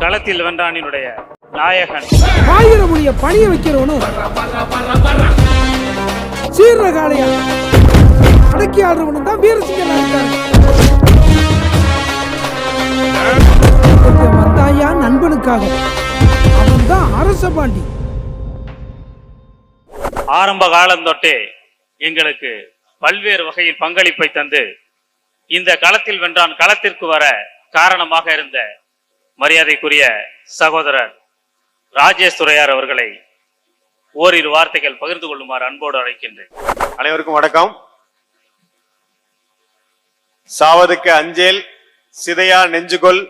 களத்தில் வென்றானினுடைய நாயகன். ஆயிரம் மொழிய பணிய வைக்கிறவனும் சீர்ற காளையா அடக்கி ஆடுறவனும் தான் வீரசிங்கனா இருக்காரு வந்தாயா நண்பனுக்காக? அவன் தான் அரச பாண்டி. ஆரம்ப காலம் தொட்டே எங்களுக்கு பல்வேறு வகையில் பங்களிப்பை தந்து இந்த களத்தில் வென்றான் களத்திற்கு வர காரணமாக இருந்த மரியாதைக்குரிய சகோதரர் ராஜேஷ் துறையார் அவர்களை ஓரிரு வார்த்தைகள் பகிர்ந்து கொள்ளுமாறு அன்போடு அழைக்கின்றேன். அனைவருக்கும் வணக்கம். சாவதுக்கு அஞ்சேல் சிதையா நெஞ்சுகொல்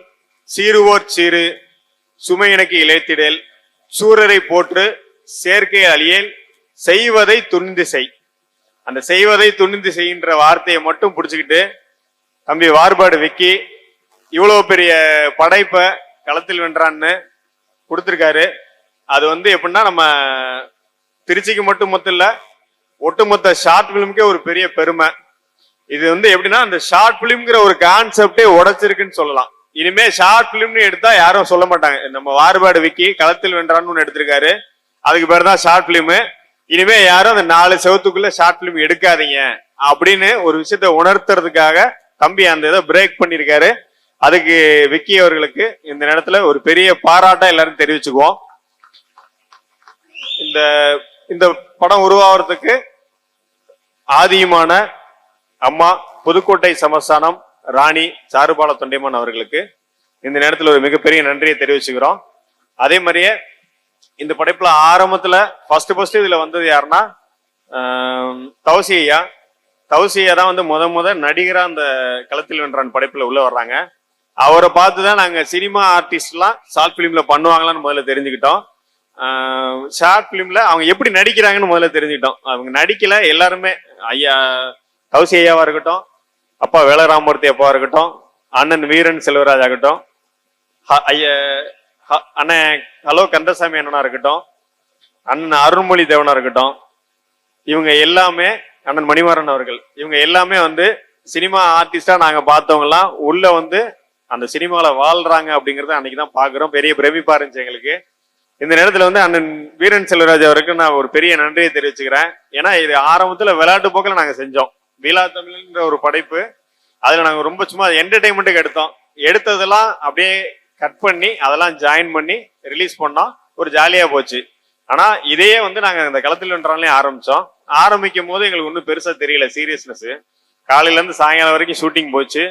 சீருவோர் சீரு சுமையினக்கு இழைத்திடேல் சூரரை போற்று சேர்க்கை அழியேல் செய்வதை துணிந்து செய். அந்த செய்வதை துணிந்து செய்கின்ற வார்த்தையை மட்டும் பிடிச்சுக்கிட்டு தம்பி வார்பாடு விக்கி இவ்வளோ பெரிய படைப்பை களத்தில் வென்றான்னு கொடுத்துருக்காரு. அது வந்து எப்படின்னா நம்ம திருச்சிக்கு மட்டும் மொத்தம் இல்லை ஒட்டுமொத்த ஷார்ட் ஃபிலிமுக்கே ஒரு பெரிய பெருமை. இது வந்து எப்படின்னா அந்த ஷார்ட் ஃபிலிம்ங்கிற ஒரு கான்செப்டே உடைச்சிருக்குன்னு சொல்லலாம். இனிமே ஷார்ட் ஃபிலிம்னு எடுத்தா யாரும் சொல்ல மாட்டாங்க. நம்ம வாறுபாடு விக்கி களத்தில் வென்றான்னு ஒன்று எடுத்திருக்காரு. அதுக்கு பேர் தான் ஷார்ட் ஃபிலிமு இனிமே யாரும் அந்த நாலு செவத்துக்குள்ள ஷார்ட் ஃபிலிம் எடுக்காதீங்க. அப்படின்னு ஒரு விஷயத்த உணர்த்துறதுக்காக தம்பி அந்த இதை பிரேக் பண்ணியிருக்காரு. அதுக்கு விக்கி அவர்களுக்கு இந்த நேரத்துல ஒரு பெரிய பாராட்டம் எல்லாரும் தெரிவிச்சுக்குவோம். இந்த இந்த படம் உருவாகிறதுக்கு ஆதியுமான அம்மா புதுக்கோட்டை சமஸ்தானம் ராணி சாருபால தொண்டைமான் அவர்களுக்கு இந்த நேரத்தில் ஒரு மிகப்பெரிய நன்றியை தெரிவிச்சுக்கிறோம். அதே மாதிரியே இந்த படைப்புல ஆரம்பத்துல ஃபர்ஸ்ட் ஃபர்ஸ்ட் இதுல வந்தது யாருன்னா ஆம், தௌசி ஐயா. தௌசி ஐயா தான் வந்து முத முத நடிகரா அந்த களத்தில் வென்றான் படைப்புல உள்ள வர்றாங்க. அவரை பார்த்து தான் நாங்கள் சினிமா ஆர்டிஸ்ட்லாம் ஷார்ட் ஃபிலிமில் பண்ணுவாங்களான்னு முதல்ல தெரிஞ்சுக்கிட்டோம். ஷார்ட் ஃபிலிமில் அவங்க எப்படி நடிக்கிறாங்கன்னு முதல்ல தெரிஞ்சுக்கிட்டோம். அவங்க நடிக்கல எல்லாருமே ஐயா கௌசி ஐயாவாக இருக்கட்டும் அப்பா வேலராமூர்த்தி அப்பாவாக இருக்கட்டும் அண்ணன் வீரன் செல்வராஜ் ஆகட்டும் ஐயா ஹ- அண்ணன் ஹலோ கந்தசாமி அண்ணனாக இருக்கட்டும் அண்ணன் அருண்மொழி தேவனாக இருக்கட்டும் இவங்க எல்லாமே அண்ணன் மணிமாறன் அவர்கள் இவங்க எல்லாமே வந்து சினிமா ஆர்டிஸ்டாக நாங்கள் பார்த்தவங்கலாம் உள்ளே வந்து அந்த சினிமாவில் வாழ்றாங்க அப்படிங்கிறத அன்னைக்கு தான் பார்க்குறோம் பெரிய பிரமிப்பாக இருந்துச்சு எங்களுக்கு. இந்த நேரத்தில் வந்து அண்ணன் வீரன் செல்வராஜ் அவருக்கு நான் ஒரு பெரிய நன்றியை தெரிவிச்சுக்கிறேன். ஏன்னா இது ஆரம்பத்தில் விளையாட்டு போக்கில் நாங்கள் செஞ்சோம். வீலா தமிழ்ன்ற ஒரு படைப்பு. அதில் நாங்கள் ரொம்ப சும்மா என்டர்டைன்மெண்ட்டுக்கு எடுத்தோம். எடுத்ததெல்லாம் அப்படியே கட் பண்ணி அதெல்லாம் ஜாயின் பண்ணி ரிலீஸ் பண்ணோம். ஒரு ஜாலியாக போச்சு. ஆனால் இதையே வந்து நாங்கள் இந்த களத்தில் ஆரம்பித்தோம் ஆரம்பிச்சோம். ஆரம்பிக்கும் போது எங்களுக்கு ஒன்றும் பெருசாக தெரியல சீரியஸ்னஸ் காலையிலேருந்து சாயங்காலம் வரைக்கும் ஷூட்டிங் போச்சு.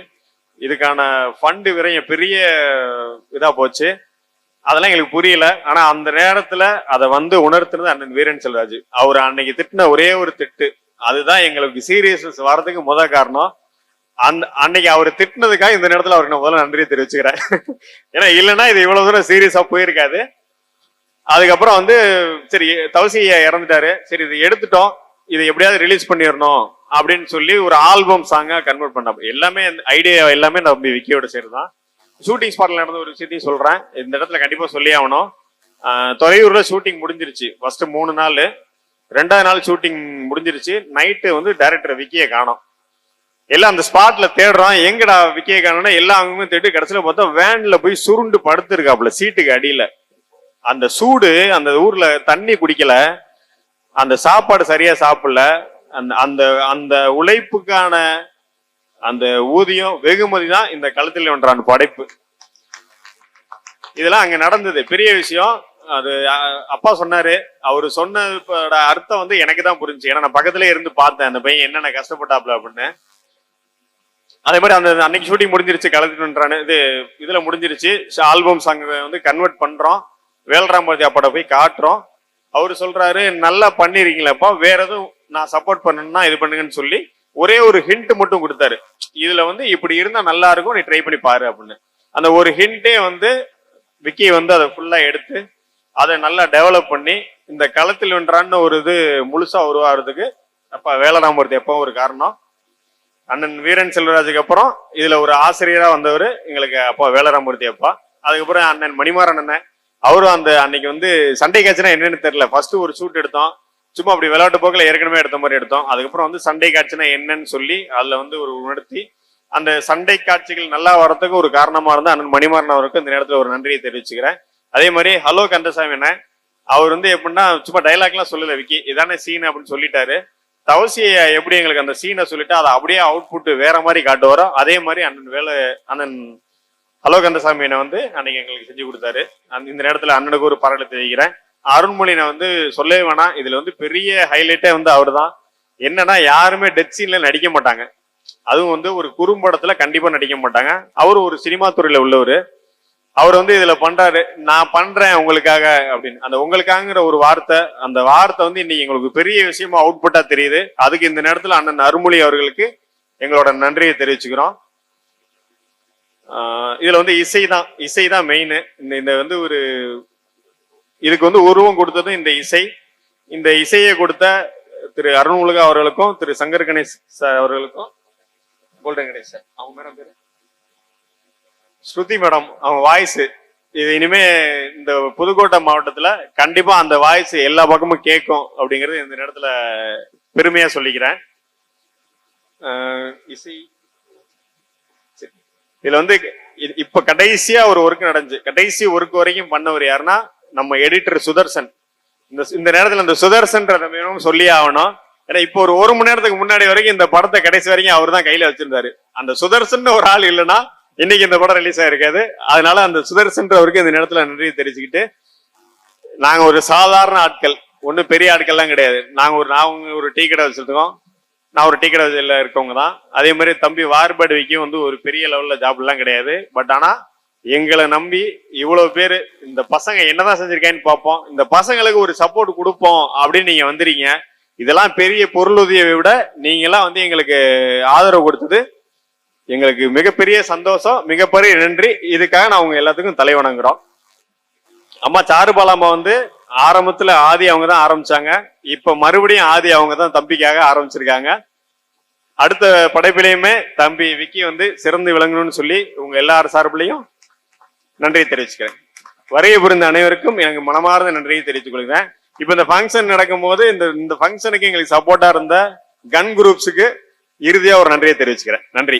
இதுக்கான ஃபண்டு விரையும் பெரிய இதாக போச்சு. அதெல்லாம் எங்களுக்கு புரியல. ஆனா அந்த நேரத்துல அதை வந்து உணர்த்துனது அண்ணன் வீரன் செல்வராஜ் அவர் அன்னைக்கு திட்டின ஒரே ஒரு திட்டு. அதுதான் எங்களுக்கு சீரியஸ்னஸ் வர்றதுக்கு முத காரணம். அந்த அன்னைக்கு அவர் திட்டினதுக்காக இந்த நேரத்துல அவருக்கு நான் முதல்ல நன்றியை தெரிவிச்சுக்கிறேன். ஏன்னா இல்லைன்னா இது இவ்வளவு தூரம் சீரியஸா போயிருக்காது. அதுக்கப்புறம் வந்து சரி தவசி இறந்துட்டாரு. சரி இது எடுத்துட்டோம். இதை எப்படியாவது ரிலீஸ் பண்ணிடணும். அப்படின்னு சொல்லி ஒரு ஆல்பம் சாங்காக கன்வெர்ட் பண்ண எல்லாமே ஐடியா எல்லாமே நம்ம விக்கியோட சேர்ந்து தான் ஷூட்டிங் ஸ்பாட்டில் நடந்த ஒரு விஷயத்தையும் சொல்கிறேன் இந்த இடத்துல கண்டிப்பாக சொல்லி ஆகணும். தொலைவூரில் ஷூட்டிங் முடிஞ்சிருச்சு. ஃபர்ஸ்ட் மூணு நாள். ரெண்டாவது நாள் ஷூட்டிங் முடிஞ்சிருச்சு. நைட்டு வந்து டைரக்டர் விக்கியை காணும். எல்லாம் அந்த ஸ்பாட்ல தேடுறோம். எங்கடா விக்கியை காணோம்னா எல்லா அங்கமே தேடி கடைசியில் பார்த்தா வேன்ல போய் சுருண்டு படுத்துருக்காப்புல சீட்டுக்கு அடியில. அந்த சூடு அந்த ஊர்ல தண்ணி குடிக்கல. அந்த சாப்பாடு சரியா சாப்பிடல. அந்த அந்த அந்த உழைப்புக்கான அந்த ஊதியம் வெகுமதி தான் இந்த களத்தில் ஒன்றான படைப்பு. இதெல்லாம் அங்க நடந்தது. பெரிய விஷயம். அது அப்பா சொன்னாரு. அவரு சொன்னதோட அர்த்தம் வந்து எனக்கு தான் புரிஞ்சு ஏன்னா நான் பக்கத்துல இருந்து பார்த்தேன். அந்த பையன் என்னென்ன கஷ்டப்பட்டாப்ல அப்படின்னு. அதே மாதிரி அந்த அன்னைக்கு ஷூட்டிங் முடிஞ்சிருச்சு களத்தில் இது இதுல முடிஞ்சிருச்சு. ஆல்பம் சாங் வந்து கன்வெர்ட் பண்றோம். வேல்ராமூர்த்தி அப்பாட்ட போய் காட்டுறோம். அவரு சொல்றாரு நல்லா பண்ணிருக்கீங்களப்பா. வேற எதுவும் நான் சப்போர்ட் பண்ணணும்னா இது பண்ணுங்கன்னு சொல்லி ஒரே ஒரு ஹிண்ட் மட்டும் கொடுத்தாரு. இதுல வந்து இப்படி இருந்தா நல்லா இருக்கும் நீ ட்ரை பண்ணி பாரு அப்படின்னு. அந்த ஒரு ஹிண்டே வந்து விக்கி வந்து அதை ஃபுல்லா எடுத்து அதை நல்லா டெவலப் பண்ணி இந்த களத்தில் வென்றான்னு ஒரு இது முழுசா உருவாகிறதுக்கு அப்ப வேலராமூர்த்தி எப்பவும் ஒரு காரணம். அண்ணன் வீரன் செல்வராஜுக்கு அப்புறம் இதுல ஒரு ஆசிரியரா வந்தவர் எங்களுக்கு அப்பா வேலராமூர்த்தி அப்பா. அதுக்கப்புறம் அண்ணன் மணிமாறன் அண்ணன். அவரும் அந்த அன்னைக்கு வந்து சண்டை காட்சினா என்னன்னு தெரியல. ஃபர்ஸ்ட் ஒரு ஷூட் எடுத்தோம். சும்மா அப்படி விளையாட்டு போக்கில் ஏற்கனவே எடுத்த மாதிரி எடுத்தோம். அதுக்கப்புறம் வந்து சண்டை காட்சினா என்னன்னு சொல்லி அதில் வந்து ஒரு உணர்த்தி அந்த சண்டை காட்சிகள் நல்லா வரத்துக்கு ஒரு காரணமாக இருந்தால் அண்ணன் மணிமாறன் அவருக்கு இந்த நேரத்தில் ஒரு நன்றியை தெரிவிச்சுக்கிறேன். அதே மாதிரி ஹலோ கந்தசாமி என்ன அவர் வந்து எப்படின்னா சும்மா டைலாக்லாம் சொல்லல விக்கி. இதானே சீன் அப்படின்னு சொல்லிட்டாரு. தவசியை எப்படி எங்களுக்கு அந்த சீனை சொல்லிட்டு அதை அப்படியே அவுட்புட் வேற மாதிரி காட்டுவாரோ அதே மாதிரி அண்ணன் வேலை அண்ணன் ஹலோ கந்தசாமி என்னை வந்து அன்னைக்கு எங்களுக்கு செஞ்சு கொடுத்தாரு. அந்த இந்த நேரத்தில் அண்ணனுக்கு ஒரு பாராட்டு தெரிவிக்கிறேன். அருண்மொழினை வந்து சொல்லவே வேணாம். இதுல வந்து பெரிய ஹைலைட்டே வந்து அவர் தான் என்னன்னா யாருமே டெத் சீன்ல நடிக்க மாட்டாங்க. அதுவும் வந்து ஒரு குறும்படத்துல கண்டிப்பா நடிக்க மாட்டாங்க. அவர் ஒரு சினிமா துறையில உள்ளவர். அவர் வந்து இதுல பண்றாரு. நான் பண்றேன் உங்களுக்காக அப்படின்னு. அந்த உங்களுக்காகங்கிற ஒரு வார்த்தை அந்த வார்த்தை வந்து இன்னைக்கு எங்களுக்கு பெரிய விஷயமா அவுட்புட்டா தெரியுது. அதுக்கு இந்த நேரத்துல அண்ணன் அருள்மொழி அவர்களுக்கு எங்களோட நன்றியை தெரிவிச்சுக்கிறோம். இதுல வந்து இசை தான் இசை தான் மெயின் இந்த இந்த வந்து ஒரு இதுக்கு வந்து உருவம் கொடுத்ததும் இந்த இசை. இந்த இசையை கொடுத்த திரு அருண்முருகா அவர்களுக்கும் திரு சங்கர் கணேஷ் சார் அவர்களுக்கும் கோல்டன் கணேஷ் சார். அவங்க மேடம் பேரு? ஸ்ருதி மேடம் அவங்க வாய்ஸ் இது இனிமே இந்த புதுக்கோட்டை மாவட்டத்துல கண்டிப்பா அந்த வாய்ஸ் எல்லா பக்கமும் கேட்கும் அப்படிங்கறது இந்த நேரத்துல பெருமையா சொல்லிக்கிறேன். இசை. சரி. இதுல வந்து இப்ப கடைசியா ஒரு ஒர்க் நடந்துச்சு. கடைசி ஒர்க் வரைக்கும் பண்ணவர் யாருன்னா நம்ம எடிட்டர் சுதர்சன். இந்த இந்த நேரத்துல அந்த சுதர்சன்ற மிகவும் சொல்லி ஆகணும். ஏன்னா இப்போ ஒரு ஒரு மணி நேரத்துக்கு முன்னாடி வரைக்கும் இந்த படத்தை கடைசி வரைக்கும் அவர் தான் கையில வச்சிருந்தாரு. அந்த சுதர்சன் ஒரு ஆள் இல்லைன்னா இன்னைக்கு இந்த படம் ரிலீஸ் ஆயிருக்காது. அதனால அந்த சுதர்சன்றவருக்கு இந்த நேரத்துல நன்றி தெரிஞ்சுக்கிட்டு நாங்க ஒரு சாதாரண ஆட்கள். ஒன்றும் பெரிய ஆட்கள்லாம் கிடையாது. நாங்க ஒரு நாங்க ஒரு டீ கடை வச்சிருக்கோம். நான் ஒரு டீ கடை வச்சில இருக்கவங்க தான். அதே மாதிரி தம்பி வார்படுவிக்கும் வந்து ஒரு பெரிய லெவல்ல ஜாப்லாம் கிடையாது. பட் ஆனா எங்களை நம்பி இவ்வளவு பேர் இந்த பசங்க என்னதான் செஞ்சிருக்கேன்னு பார்ப்போம். இந்த பசங்களுக்கு ஒரு சப்போர்ட் கொடுப்போம் அப்படின்னு நீங்க வந்துறீங்க இதெல்லாம் பெரிய பொருளுதவியை விட நீங்களாம் வந்து எங்களுக்கு ஆதரவு கொடுத்தது. எங்களுக்கு மிகப்பெரிய சந்தோஷம் மிகப்பெரிய நன்றி. இதுக்காக நான் உங்க எல்லாத்துக்கும் தலை வணங்குறோம். அம்மா சாருபாலாமா வந்து ஆரம்பத்துல ஆதி அவங்க தான் ஆரம்பிச்சாங்க. இப்ப மறுபடியும் ஆதி அவங்க தான் தம்பிக்காக ஆரம்பிச்சிருக்காங்க. அடுத்த படைப்பிலையுமே தம்பி விக்கி வந்து சிறந்து விளங்கணும்னு சொல்லி உங்க எல்லார் சார்பிலையும் நன்றியை தெரிவிச்சுக்கிறேன். வரைய புரிந்த அனைவருக்கும் எனக்கு மனமார்ந்த நன்றியை தெரிவித்துக் கொள்கிறேன். இப்ப இந்த ஃபங்க்ஷன் நடக்கும்போது இந்த இந்த ஃபங்க்ஷனுக்கு எங்களுக்கு சப்போர்ட்டா இருந்த கன் குரூப்ஸுக்கு இறுதியா ஒரு நன்றியை தெரிவிச்சுக்கிறேன். நன்றி.